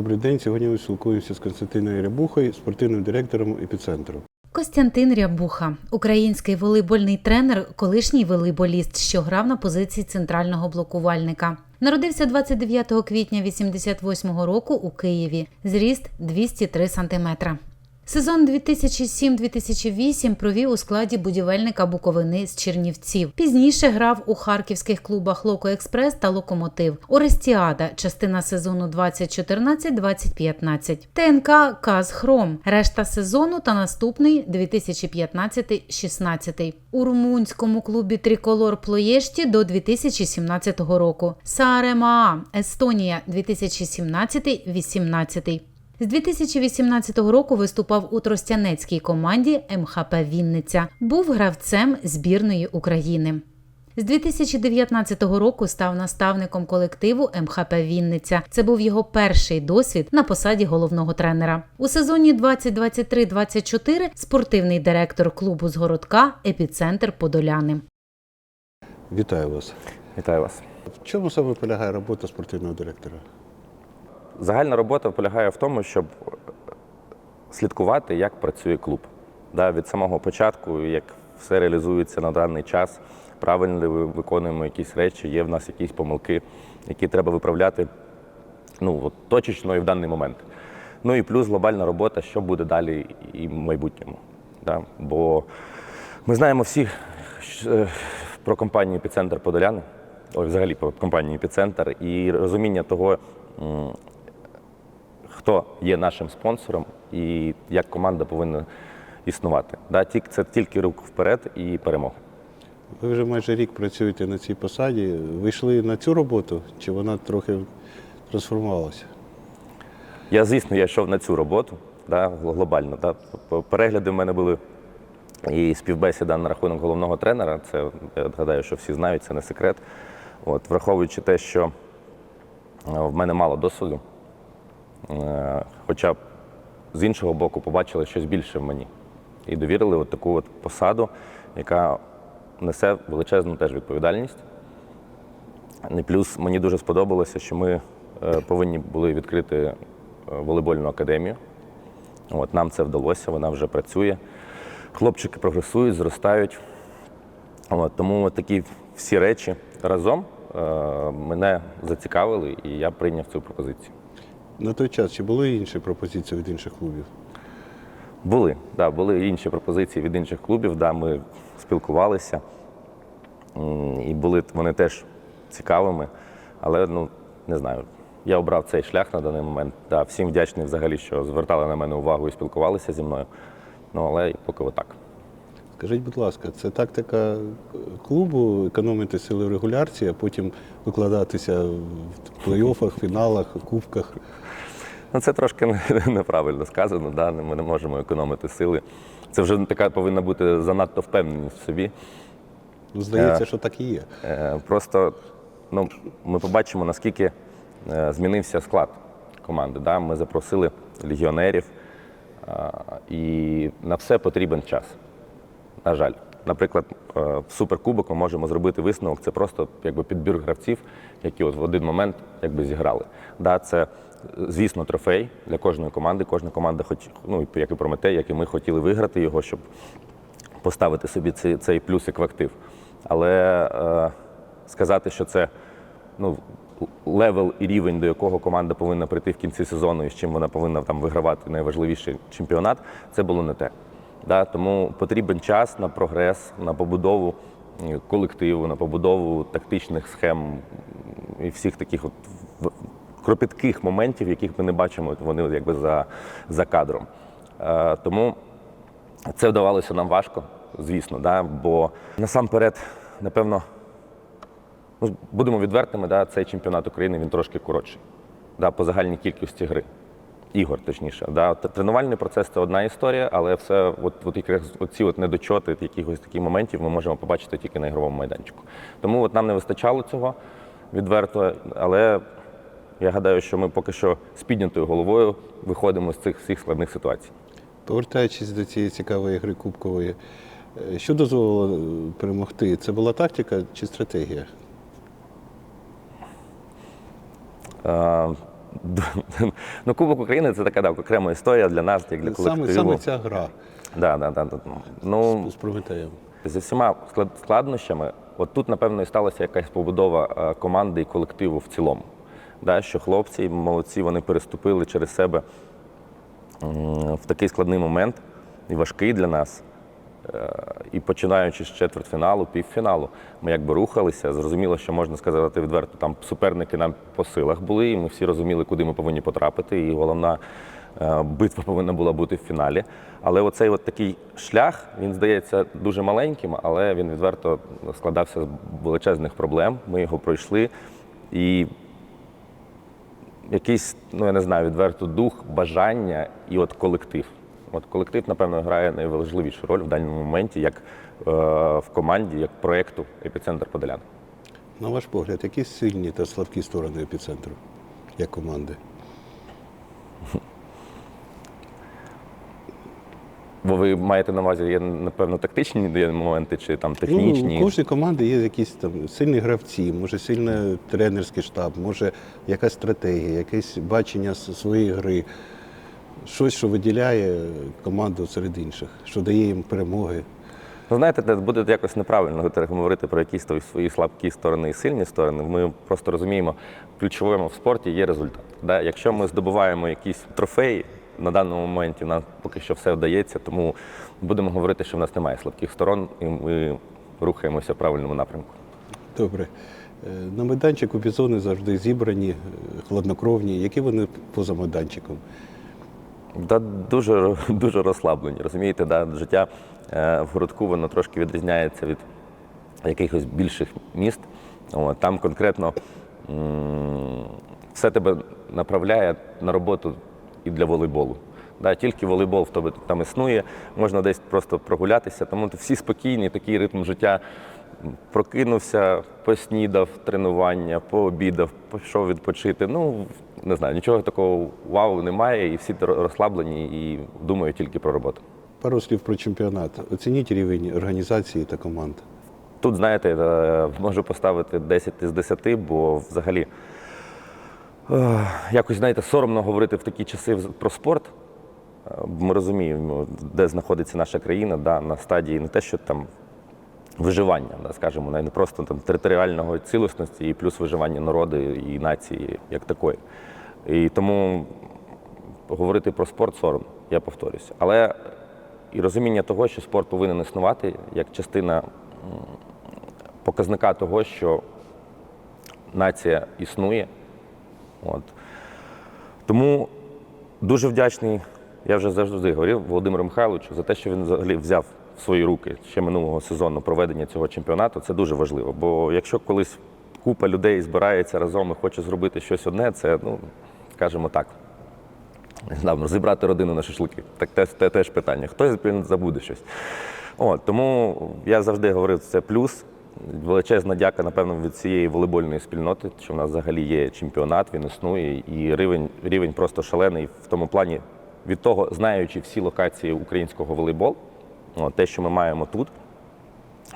Добрий день. Сьогодні ми спілкуємося з Константином Рябухою, спортивним директором епіцентру. Костянтин Рябуха, український волейбольний тренер, колишній волейболіст, що грав на позиції центрального блокувальника. Народився 29 квітня 88 року у Києві. Зріст 203 сантиметра. Сезон 2007-2008 провів у складі будівельника Буковини з Чернівців. Пізніше грав у харківських клубах Локо Експрес та Локомотив, Орестіада, частина сезону 2014-2015, ТНК Каз Хром, решта сезону та наступний 2015-16. У румунському клубі Триколор Плоєшті до 2017 року. Саарема, Естонія 2017-18. З 2018 року виступав у тростянецькій команді МХП Вінниця. Був гравцем збірної України. З 2019 року став наставником колективу МХП Вінниця. Це був його перший досвід на посаді головного тренера. У сезоні 2023-24 спортивний директор клубу з городка Епіцентр Подоляни. Вітаю вас. Вітаю вас. В чому саме полягає робота спортивного директора? Загальна робота полягає в тому, щоб слідкувати, як працює клуб. Да, від самого початку, як все реалізується на даний час, правильно ли ви виконуємо якісь речі, є в нас якісь помилки, які треба виправляти ну, от, точечно і в даний момент. Ну і плюс глобальна робота, що буде далі і в майбутньому. Да? Бо ми знаємо всі е, про компанію Епіцентр Подоляни, ой, взагалі про компанію Епіцентр, і розуміння того, хто є нашим спонсором і як команда повинна існувати. Да? тільки- Це тільки рух вперед і перемога. Ви вже майже рік працюєте на цій посаді. Ви йшли на цю роботу, чи вона трохи трансформувалася? Я, звісно, я йшов на цю роботу да, глобально. Да. Перегляди в мене були і співбесіда на рахунок головного тренера. Це я гадаю, що всі знають, це не секрет. От, враховуючи те, що е, в мене мало досвіду, хоча б з іншого боку побачили щось більше в мені. І довірили от таку от посаду, яка несе величезну теж відповідальність. І плюс мені дуже сподобалося, що ми е, повинні були відкрити е, волейбольну академію. От, нам це вдалося, вона вже працює. Хлопчики прогресують, зростають. От, тому от такі всі речі разом е, мене зацікавили, і я прийняв цю пропозицію. На той час чи були інші пропозиції від інших клубів? Були, да, були інші пропозиції від інших клубів, да, ми спілкувалися. І були вони теж цікавими. Але ну, не знаю, я обрав цей шлях на даний момент. Да, всім вдячний взагалі, що звертали на мене увагу і спілкувалися зі мною. Ну, але поки отак. Скажіть, будь ласка, це тактика е, клубу економити сили в регулярці, а потім викладатися в плей-офах, фіналах, кубках. Ну, це трошки неправильно сказано. Да? Ми не можемо економити сили. Це вже така повинна бути занадто впевненість в собі. Ну, здається, Е. що так і є. Е, Просто ну, ми побачимо, наскільки е, змінився склад команди. Да? Ми запросили легіонерів, е, і на все потрібен час. На жаль. Наприклад, е, в суперкубок ми можемо зробити висновок. Це просто якби підбір гравців, які от в один момент якби зіграли. Да, це, е, звісно, трофей для кожної команди. Кожна команда, хоч ну як і Прометей, як і ми хотіли виграти його, щоб поставити собі цей, цей плюсик в актив. Але е, сказати, що це ну, левел і рівень, до якого команда повинна прийти в кінці сезону і з чим вона повинна там вигравати найважливіший чемпіонат, це було не те. Да? Тому потрібен час на прогрес, на побудову е, колективу, на побудову тактичних схем і всіх таких от кропітких моментів, яких ми не бачимо, вони якби за, за кадром. Е, тому це вдавалося нам важко, звісно, да? бо насамперед, напевно, ну, будемо відвертими, да? цей чемпіонат України він трошки коротший да? по загальній кількості гри. Ігор, точніше. Да? Тренувальний процес це одна історія, але все, от, от якраз ці от недочоти якихось таких моментів ми можемо побачити тільки на ігровому майданчику. Тому от нам не вистачало цього відверто, але я гадаю, що ми поки що з піднятою головою виходимо з цих всіх складних ситуацій. Повертаючись до цієї цікавої гри кубкової, е, що дозволило е, перемогти? Це була тактика чи стратегія? Ну, Кубок України це така да, окрема історія для нас, як для колективу. Саме, саме ця гра Да, да, да, да. Ну, з Прометеєм. зі всіма склад- складнощами, от тут, напевно, і сталася якась побудова е, команди і колективу в цілому. Да, що хлопці молодці, вони переступили через себе в такий складний момент і важкий для нас. І починаючи з четвертьфіналу, півфіналу, ми якби рухалися. Зрозуміло, що можна сказати відверто, там суперники нам по силах були, і ми всі розуміли, куди ми повинні потрапити. І головна е, битва повинна була бути в фіналі. Але оцей от такий шлях, він здається дуже маленьким, але він відверто складався з величезних проблем. Ми його пройшли. І якийсь, ну я не знаю, відверто дух, бажання і от колектив. От колектив, напевно, грає найважливішу роль в даному моменті, як е, в команді, як проєкту епіцентр Подолян. На ваш погляд, які сильні та слабкі сторони епіцентру як команди? Бо ви маєте на увазі, є, напевно, тактичні моменти чи там технічні. Ну, у кожній команди є якісь там сильні гравці, може сильний тренерський штаб, може якась стратегія, якесь бачення своєї гри. Щось, що виділяє команду серед інших, що дає їм перемоги. Ну, знаєте, це буде якось неправильно говорити про якісь свої слабкі сторони і сильні сторони. Ми просто розуміємо, ключовим в спорті є результат. Да? Якщо ми здобуваємо якісь трофеї, на даному моменті нам поки що все вдається, тому будемо говорити, що в нас немає слабких сторон, і ми рухаємося в правильному напрямку. Добре. Е, На майданчику бізони завжди зібрані, е, хладнокровні. Які вони поза майданчиком? Да, дуже, дуже розслаблені. Розумієте, да? життя е, в городку воно трошки відрізняється від якихось більших міст. От, там конкретно все тебе направляє на роботу і для волейболу. Да, тільки волейбол в тебе там існує, можна десь просто прогулятися, тому всі спокійні, такий ритм життя. Прокинувся, поснідав тренування, пообідав, пішов відпочити. Ну, не знаю, нічого такого вау немає, і всі розслаблені і думають тільки про роботу. Пару слів про чемпіонат. Оцініть рівень організації та команд. Тут, знаєте, е, можу поставити 10 із 10, бо взагалі е, якось, знаєте, соромно говорити в такі часи про спорт. Е, Ми розуміємо, де знаходиться наша країна, да, на стадії не те, що там виживання, да, скажімо, не просто там територіального цілісності і плюс виживання народу і нації як такої. І тому говорити про спорт соромно, я повторюся. Але і розуміння того, що спорт повинен існувати як частина показника того, що нація існує. От. Тому дуже вдячний, я вже завжди говорив Володимиру Михайловичу за те, що він взагалі взяв свої руки ще минулого сезону проведення цього чемпіонату. Це дуже важливо. Бо якщо колись купа людей збирається разом і хоче зробити щось одне, це, ну, скажімо так, не знаю, розібрати родину на шашлики. Так те, те теж питання. Хтось забуде щось. От, тому я завжди говорив, це плюс. Величезна дяка, напевно, від цієї волейбольної спільноти, що в нас взагалі є чемпіонат, він існує, і рівень, рівень просто шалений в тому плані від того, знаючи всі локації українського волейболу, от, те, що ми маємо тут,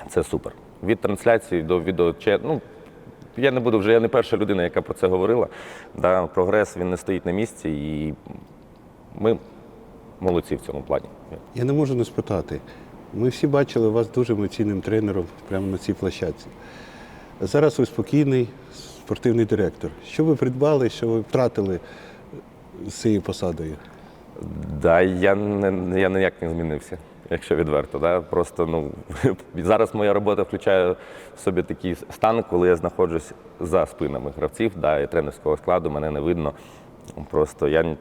це супер. Від трансляції до відео. Ну, я не буду вже, я не перша людина, яка про це говорила. Да, прогрес він не стоїть на місці, і ми молодці в цьому плані. Я не можу не спитати. Ми всі бачили вас дуже емоційним тренером прямо на цій площадці. Зараз ви спокійний спортивний директор. Що ви придбали, що ви втратили з цією посадою? Да, я я ніяк не змінився, якщо відверто. Да? Просто ну зараз моя робота включає в собі такий стан, коли я знаходжусь за спинами гравців, да, і тренерського складу, мене не видно. Просто я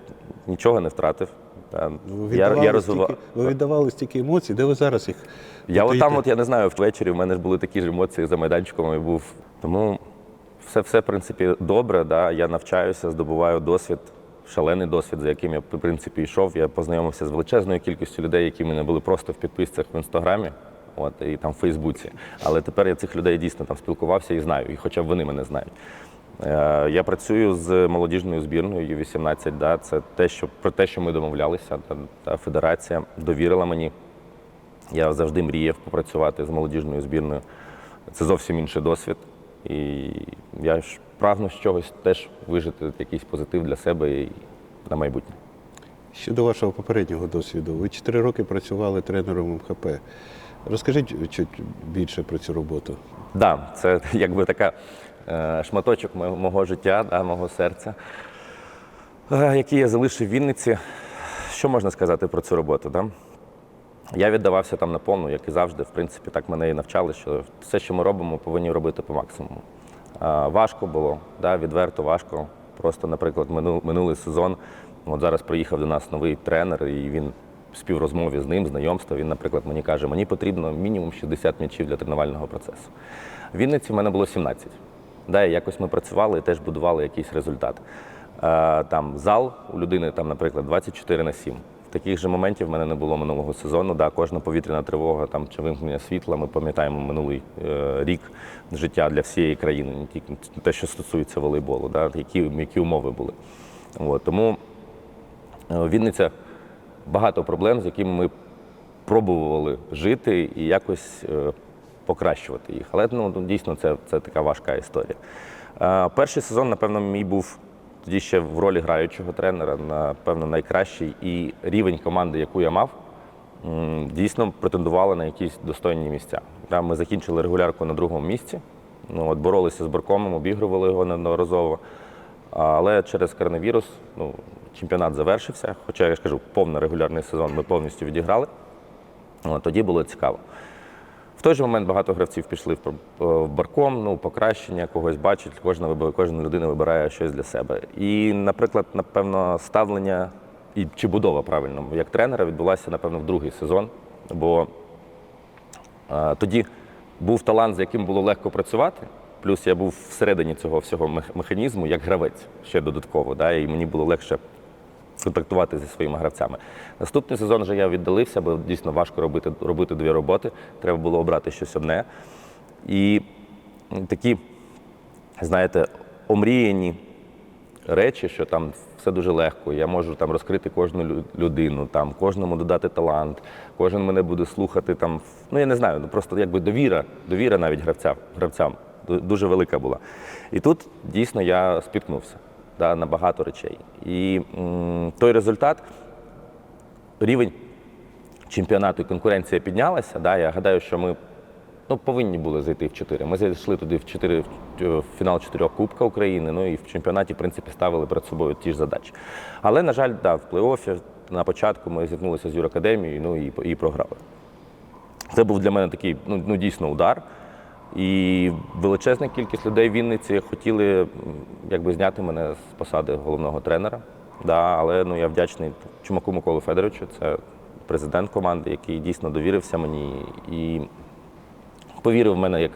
нічого не втратив. Да. Ну, Ви Я, я розвива- стільки, ви віддавали стільки емоцій, де ви зараз їх? Я от там, от я не знаю, ввечері в мене ж були такі ж емоції за майданчиком і був. Тому все, все, в принципі, добре. Да? Я навчаюся, здобуваю досвід, шалений досвід, за яким я, в принципі, йшов. Я познайомився з величезною кількістю людей, які мене були просто в підписцях в інстаграмі. От, і там в Фейсбуці. Але тепер я цих людей дійсно там спілкувався і знаю, і хоча б вони мене знають. Е, Я працюю з молодіжною збірною Ю-18. Да, це те, що, про те, що ми домовлялися. Та, та федерація довірила мені. Я завжди мріяв попрацювати з молодіжною збірною. Це зовсім інший досвід. І я ж прагну з чогось теж вижити якийсь позитив для себе і на майбутнє. Щодо вашого попереднього досвіду, ви 4 роки працювали тренером МХП. Розкажіть чуть більше про цю роботу. Так, да, це якби така е, шматочок мо- мого життя, да, мого серця, е, який я залишив в Вінниці. Що можна сказати про цю роботу? Да? Я віддавався там наповну, як і завжди. В принципі, так мене і навчали, що все, що ми робимо, повинні робити по максимуму. Важко було, да, відверто важко. Просто, наприклад, мину- минулий сезон. От зараз приїхав до нас новий тренер, і він в співрозмові з ним, знайомство. Він, наприклад, мені каже, мені потрібно мінімум 60 м'ячів для тренувального процесу. В Вінниці в мене було 17. Да, і якось ми працювали і теж будували якийсь результат. Там зал у людини, там, наприклад, 24 на 7. Таких же моментів в мене не було минулого сезону. Да, кожна повітряна тривога там, чи вимкнення світла. Ми пам'ятаємо минулий е, рік життя для всієї країни, не тільки те, що стосується волейболу, да, які, які умови були. От, тому е, Вінниця багато проблем, з якими ми пробували жити і якось е, покращувати їх. Але ну, дійсно це, це така важка історія. Е, перший сезон, напевно, мій був тоді ще в ролі граючого тренера, напевно, найкращий. І рівень команди, яку я мав, дійсно претендувала на якісь достойні місця. Ми закінчили регулярку на другому місці. Ну, от боролися з Баркомом, обігрували його неодноразово. Але через коронавірус ну, чемпіонат завершився. Хоча я ж кажу, повний регулярний сезон ми повністю відіграли. Тоді було цікаво. В той же момент багато гравців пішли в барком, ну, покращення, когось бачить, кожна, виб- кожна людина вибирає щось для себе. І, наприклад, напевно, ставлення і чи будова правильно як тренера відбулася, напевно, в другий сезон. Бо а, тоді був талант, з яким було легко працювати. Плюс я був всередині цього всього механізму як гравець ще додатково, да, і мені було легше контактувати зі своїми гравцями. Наступний сезон вже я віддалився, бо дійсно важко робити, робити дві роботи. Треба було обрати щось одне. І такі, знаєте, омріяні речі, що там все дуже легко. Я можу там розкрити кожну людину, там кожному додати талант, кожен мене буде слухати. Там ну я не знаю, ну просто якби довіра, довіра навіть гравцям, гравцям дуже велика була. І тут дійсно я спіткнувся да, на багато речей. І м, той результат, рівень чемпіонату і конкуренція піднялася. Да, я гадаю, що ми ну, повинні були зайти в чотири. Ми зайшли туди в чотири в фінал чотирьох Кубка України. Ну і в чемпіонаті, в принципі, ставили перед собою ті ж задачі. Але, на жаль, да, в плей-оффі на початку ми зіткнулися з Юракадемією, ну і, і програли. Це був для мене такий ну, ну дійсно удар. І величезна кількість людей в Вінниці хотіли якби зняти мене з посади головного тренера. Да, але ну, я вдячний Чумаку Миколу Федоровичу, це президент команди, який дійсно довірився мені і повірив в мене як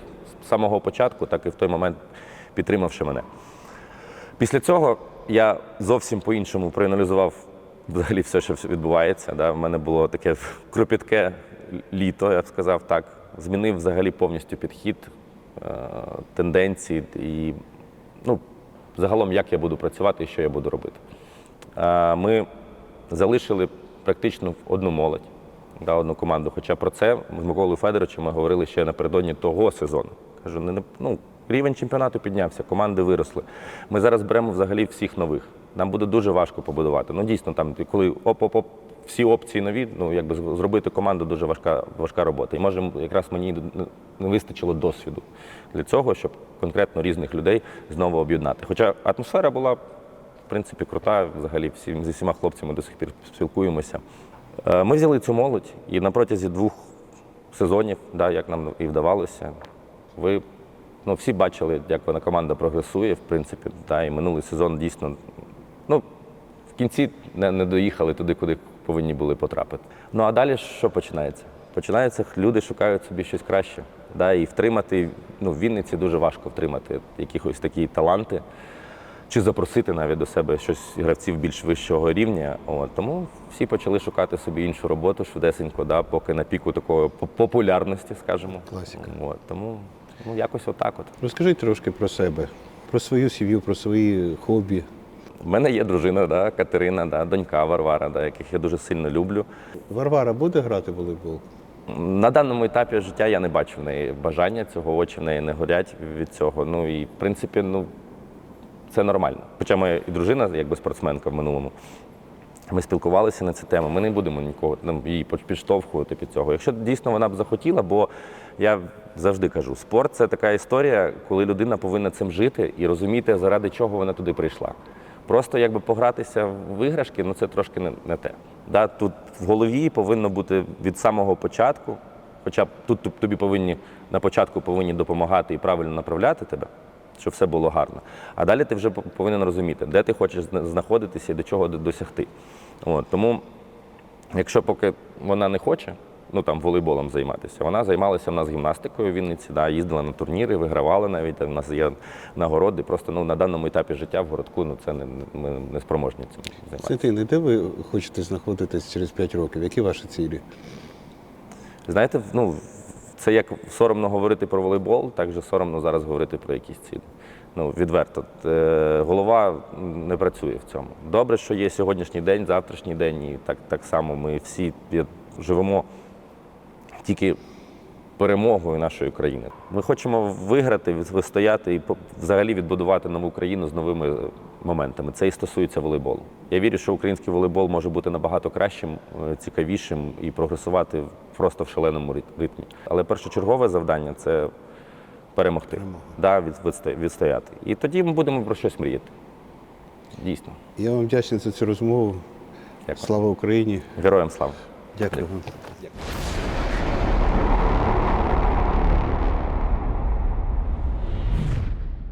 з самого початку, так і в той момент підтримавши мене. Після цього я зовсім по-іншому проаналізував взагалі все, що відбувається. Да. В мене було таке кропітке літо, я б сказав так. Змінив взагалі повністю підхід, е, тенденції і ну, загалом, як я буду працювати і що я буду робити. Е, Ми залишили практично одну молодь, да, одну команду. Хоча про це з Миколою Федоровичем ми говорили ще напередодні того сезону. Кажу, не, ну, рівень чемпіонату піднявся, команди виросли. Ми зараз беремо взагалі всіх нових. Нам буде дуже важко побудувати. Ну дійсно, там коли оп-оп-оп, всі опції нові, ну якби зробити команду дуже важка, важка робота. І може якраз мені не- вистачило досвіду для цього, щоб конкретно різних людей знову об'єднати. Хоча атмосфера була в принципі, крута. Взагалі всі, зі всіма хлопцями до сих пір спілкуємося. Е, Ми взяли цю молодь і на протязі двох сезонів, да, як нам і вдавалося, ви ну, всі бачили, як вона команда прогресує, в принципі, да, і минулий сезон дійсно. Ну, в кінці не доїхали туди, куди повинні були потрапити. Ну а далі що починається? Починається, люди шукають собі щось краще. Да, і втримати, ну, в Вінниці дуже важко втримати якихось такі таланти чи запросити навіть до себе щось гравців більш вищого рівня. От, тому всі почали шукати собі іншу роботу швидесенько, да, поки на піку такої популярності, скажімо. Класика. От, тому ну, якось отак от. Розкажіть трошки про себе, про свою сім'ю, про свої хобі. У мене є дружина, да, Катерина, да, донька Варвара, да, яких я дуже сильно люблю. Варвара буде грати в волейбол? На даному етапі життя я не бачу в неї бажання цього, очі в неї не горять від цього. Ну і в принципі, ну це нормально. Хоча моя і дружина, якби спортсменка в минулому, ми спілкувалися на цю тему. Ми не будемо нікого там, її підштовхувати під цього. Якщо дійсно вона б захотіла, бо я завжди кажу, спорт це така історія, коли людина повинна цим жити і розуміти, заради чого вона туди прийшла. Просто якби погратися в іграшки, ну це трошки не, не те. Да, тут в голові повинно бути від самого початку, хоча б тут тобі повинні на початку повинні допомагати і правильно направляти тебе, щоб все було гарно. А далі ти вже повинен розуміти, де ти хочеш знаходитися і до чого досягти. От, тому, якщо поки вона не хоче, ну там волейболом займатися, вона займалася в нас гімнастикою в Вінниці, да, їздила на турніри, вигравала навіть. У нас є нагороди. Просто ну, на даному етапі життя в городку ну, це не, ми не спроможні цим займатися. Святини, де ви хочете знаходитись через 5 років? Які ваші цілі? Знаєте, ну, це як соромно говорити про волейбол, так же соромно зараз говорити про якісь цілі. Ну, відверто. Е, Голова не працює в цьому. Добре, що є сьогоднішній день, завтрашній день, і так, так само ми всі живемо тільки перемогою нашої країни. Ми хочемо виграти, вистояти і взагалі відбудувати нову країну з новими моментами. Це і стосується волейболу. Я вірю, що український волейбол може бути набагато кращим, е, цікавішим і прогресувати просто в шаленому ритмі. Але першочергове завдання це перемогти, да, відстояти. І тоді ми будемо про щось мріяти. Дійсно. Я вам вдячний за цю розмову. Дякую. Слава Україні! Героям слава! Дякую вам.